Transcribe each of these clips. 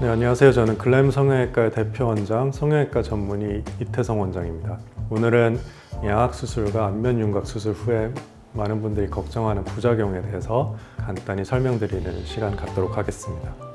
네, 안녕하세요. 저는 글램 성형외과의 대표 원장, 성형외과 전문의 이태성 원장입니다. 오늘은 양악 수술과 안면 윤곽 수술 후에 많은 분들이 걱정하는 부작용에 대해서 간단히 설명드리는 시간 갖도록 하겠습니다.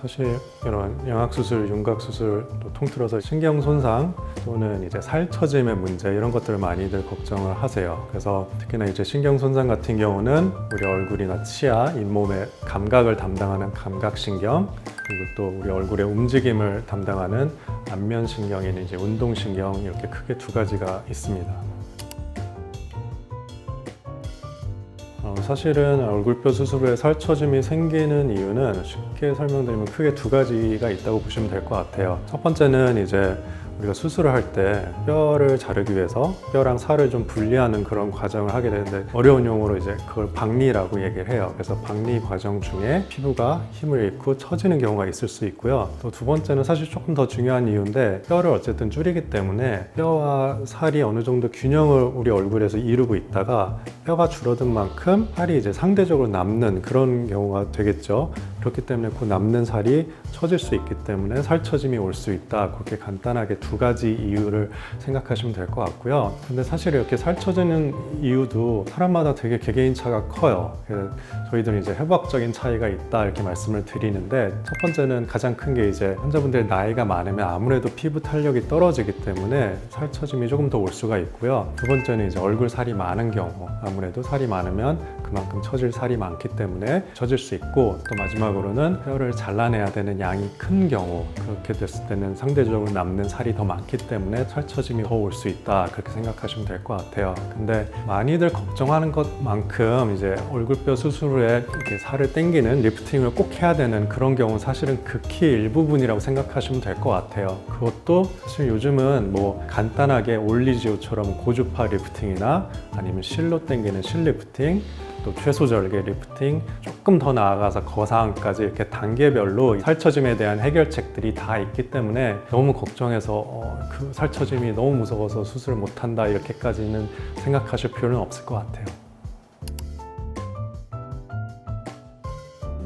사실 이런 양악 수술, 윤곽 수술, 또 통틀어서 신경 손상 또는 이제 살처짐의 문제 이런 것들을 많이들 걱정을 하세요. 그래서 특히나 이제 신경 손상 같은 경우는 우리 얼굴이나 치아, 잇몸의 감각을 담당하는 감각신경 그리고 또 우리 얼굴의 움직임을 담당하는 안면신경인 이제 운동신경 이렇게 크게 두 가지가 있습니다. 사실은 얼굴뼈 수술 후에 살처짐이 생기는 이유는 쉽게 설명드리면 크게 두 가지가 있다고 보시면 될 것 같아요. 첫 번째는 이제 우리가 수술을 할 때 뼈를 자르기 위해서 뼈랑 살을 좀 분리하는 그런 과정을 하게 되는데 어려운 용어로 이제 그걸 박리라고 얘기를 해요. 그래서 박리 과정 중에 피부가 힘을 잃고 처지는 경우가 있을 수 있고요. 또 두 번째는 사실 조금 더 중요한 이유인데 뼈를 어쨌든 줄이기 때문에 뼈와 살이 어느 정도 균형을 우리 얼굴에서 이루고 있다가 뼈가 줄어든 만큼 살이 이제 상대적으로 남는 그런 경우가 되겠죠. 그렇기 때문에 그 남는 살이 처질 수 있기 때문에 살처짐이 올 수 있다. 그렇게 간단하게 두 가지 이유를 생각하시면 될 것 같고요. 근데 사실 이렇게 살처지는 이유도 사람마다 되게 개개인차가 커요. 그래서 저희들은 이제 해부학적인 차이가 있다 이렇게 말씀을 드리는데 첫 번째는 가장 큰 게 이제 환자분들의 나이가 많으면 아무래도 피부 탄력이 떨어지기 때문에 살처짐이 조금 더 올 수가 있고요. 두 번째는 이제 얼굴 살이 많은 경우 아무래도 살이 많으면 그만큼 처질 살이 많기 때문에 처질 수 있고 또 마지막 으로는 뼈를 잘라내야 되는 양이 큰 경우 그렇게 됐을 때는 상대적으로 남는 살이 더 많기 때문에 살처짐이 더 올 수 있다 그렇게 생각하시면 될 것 같아요. 근데 많이들 걱정하는 것만큼 이제 얼굴뼈 수술 후에 이렇게 살을 당기는 리프팅을 꼭 해야 되는 그런 경우 사실은 극히 일부분이라고 생각하시면 될 것 같아요. 그것도 사실 요즘은 뭐 간단하게 올리지오처럼 고주파 리프팅이나 아니면 실로 당기는 실 리프팅 또 최소 절개 리프팅 조금 더 나아가서 거상까지 이렇게 단계별로 살처짐에 대한 해결책들이 다 있기 때문에 너무 걱정해서 어, 그 살처짐이 너무 무서워서 수술을 못한다 이렇게까지는 생각하실 필요는 없을 것 같아요.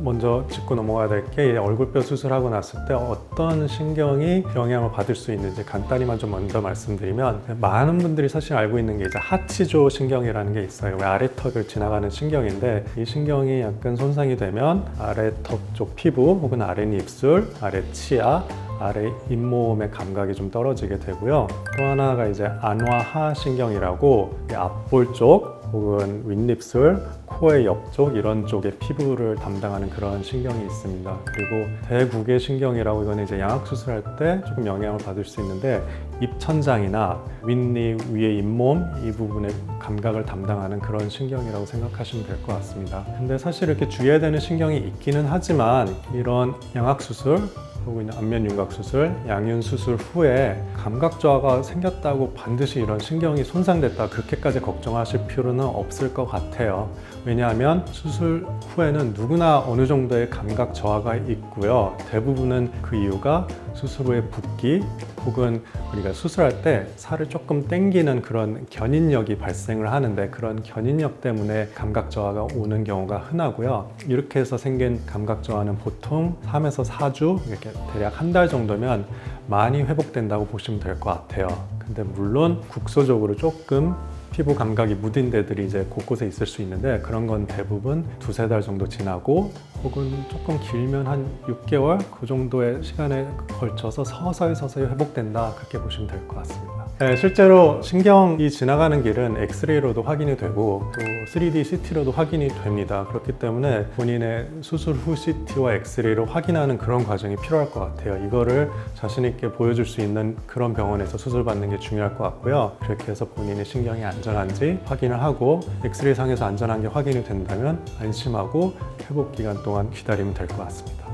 먼저 짚고 넘어가야 될 게 얼굴뼈 수술하고 났을 때 어떤 신경이 영향을 받을 수 있는지 간단히만 좀 먼저 말씀드리면 많은 분들이 사실 알고 있는 게 이제 하치조 신경이라는 게 있어요. 아래턱을 지나가는 신경인데 이 신경이 약간 손상이 되면 아래턱 쪽 피부 혹은 아래 입술, 아래 치아 아래 잇몸의 감각이 좀 떨어지게 되고요. 또 하나가 이제 안화하 신경이라고 이 앞볼 쪽 혹은 윗입술, 코의 옆쪽 이런 쪽의 피부를 담당하는 그런 신경이 있습니다. 그리고 대구개 신경이라고 이거는 이제 양악 수술할 때 조금 영향을 받을 수 있는데 입천장이나 윗입 위에 잇몸 이 부분의 감각을 담당하는 그런 신경이라고 생각하시면 될 것 같습니다. 근데 사실 이렇게 주의해야 되는 신경이 있기는 하지만 이런 양악 수술 혹은 안면 윤곽 수술, 양윤 수술 후에 감각 저하가 생겼다고 반드시 이런 신경이 손상됐다 그렇게까지 걱정하실 필요는 없을 것 같아요. 왜냐하면 수술 후에는 누구나 어느 정도의 감각 저하가 있고요. 대부분은 그 이유가 수술 후에 붓기 혹은 우리가 수술할 때 살을 조금 당기는 그런 견인력이 발생을 하는데 그런 견인력 때문에 감각 저하가 오는 경우가 흔하고요. 이렇게 해서 생긴 감각 저하는 보통 3에서 4주 이렇게 대략 한 달 정도면 많이 회복된다고 보시면 될 것 같아요. 근데 물론 국소적으로 조금 피부 감각이 무딘 데들이 이제 곳곳에 있을 수 있는데 그런 건 대부분 두세 달 정도 지나고 혹은 조금 길면 한 6개월 그 정도의 시간에 걸쳐서 서서히 서서히 회복된다 그렇게 보시면 될 것 같습니다. 네, 실제로 신경이 지나가는 길은 엑스레이로도 확인이 되고 또 3D CT로도 확인이 됩니다. 그렇기 때문에 본인의 수술 후 CT와 엑스레이로 확인하는 그런 과정이 필요할 것 같아요. 이거를 자신 있게 보여줄 수 있는 그런 병원에서 수술 받는 게 중요할 것 같고요. 그렇게 해서 본인의 신경이 안전한지 확인을 하고 엑스레이 상에서 안전한 게 확인이 된다면 안심하고 회복 기간 동안 기다리면 될 것 같습니다.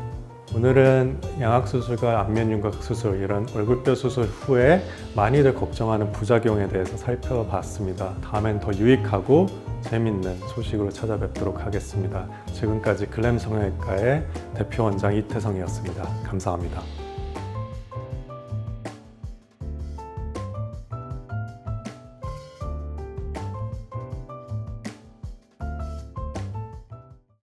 오늘은 양악 수술과 안면 윤곽 수술 이런 얼굴뼈 수술 후에 많이들 걱정하는 부작용에 대해서 살펴봤습니다. 다음엔 더 유익하고 재밌는 소식으로 찾아뵙도록 하겠습니다. 지금까지 글램 성형외과의 대표 원장 이태성이었습니다. 감사합니다.